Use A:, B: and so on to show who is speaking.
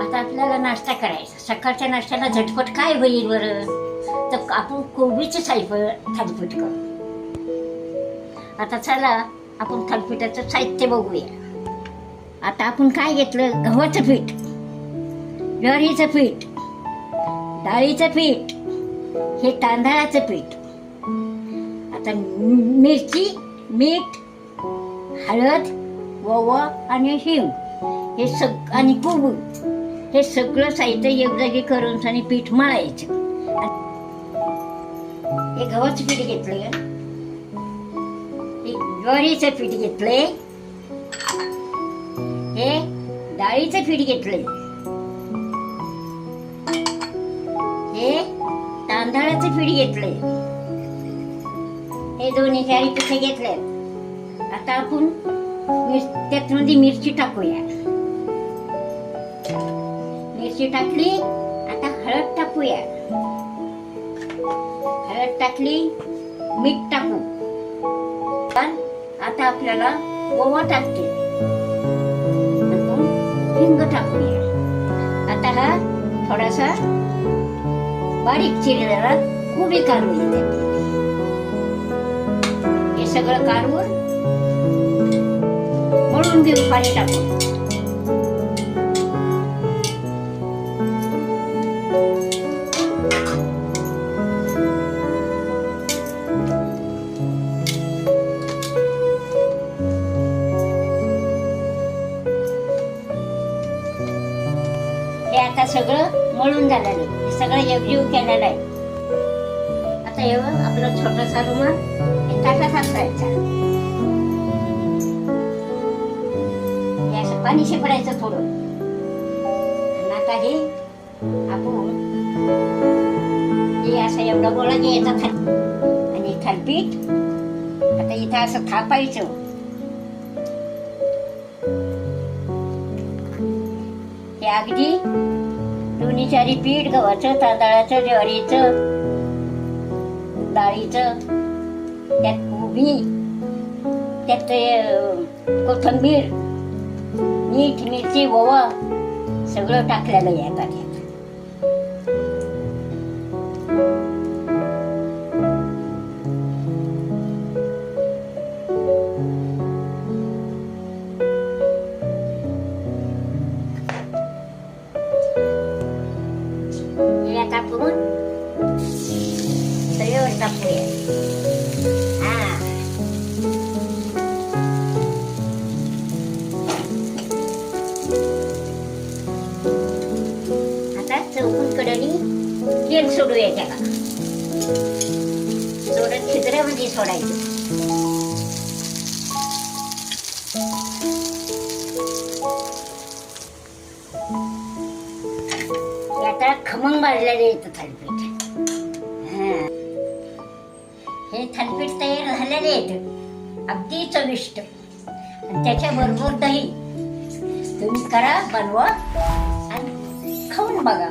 A: आता आपल्याला नाश्ता करायचा. सकाळच्या नाश्त्याला झटपट काय होईल बरं? तर आपण कोबीचे साहित्य थालीपीठ करू. आता चला आपण थालीपीठाचं साहित्य बघूया. आता आपण काय घेतलं? गव्हाचं पीठ ज्वारीचं पीठ डाळीचं पीठ हे तांदळाचं पीठ. आता मिरची मीठ हळद ओवा आणि हिंग हे सग आणि कोबू. हे सगळं साहित्य एकजागी करून आणि पीठ मळायचं. हे गव्हाचं पीठ घेतलं हे ज्वारीचं पीठ घेतलंय. हे डाळीचं पीठ घेतलंय. हे तांदळाचं पीठ घेतलंय. हे दोन्ही चारी पिठे घेतले आता आपण मिर- त्याच्यामध्ये मिरची टाकूया. मिरची टाकली. आता हळद टाकूया. हळद टाकली मीठ टाकू. पण आता आपल्याला ओवा टाकते. हिंग टाकूया. आता हा थोडासा बारीक चिरलेला कोबी काढून त्यात. हे सगळं काढून मळून घेऊ पाणी टाकून. हे आता सगळं मळून झालेलं आहे. हे सगळं एकजीव केलेलं आहे. आता हे आपलं छोटासा रुमाल हे ताटात हातायचा हे असं पाणी शिपडायचं थोडं. आता हे आपण हे असं एवढं गोळा घ्यायचा थाल आणि थालपीठ आता इथं असं थापायचं. अगदी. दोन्ही चारी पीठ गव्हाचं तांदळाचं ज्वारीचं डाळीचं त्यात कोबी त्यात ते, कोथिंबीर मीठ मिरची ओवा सगळं टाकलेलं आहे आता चौकून कडनी तेल सोडूया त्याला. सोडत छिद्रामध्ये सोडायचं. हे आता खमंग भाजलेलं येतं थालीपीठ हे थालीपीठ तयार झालेले आहेत. अगदी चविष्ट. आणि त्याच्याबरोबर दही तुम्ही करा बनवा आणि खाऊन बघा.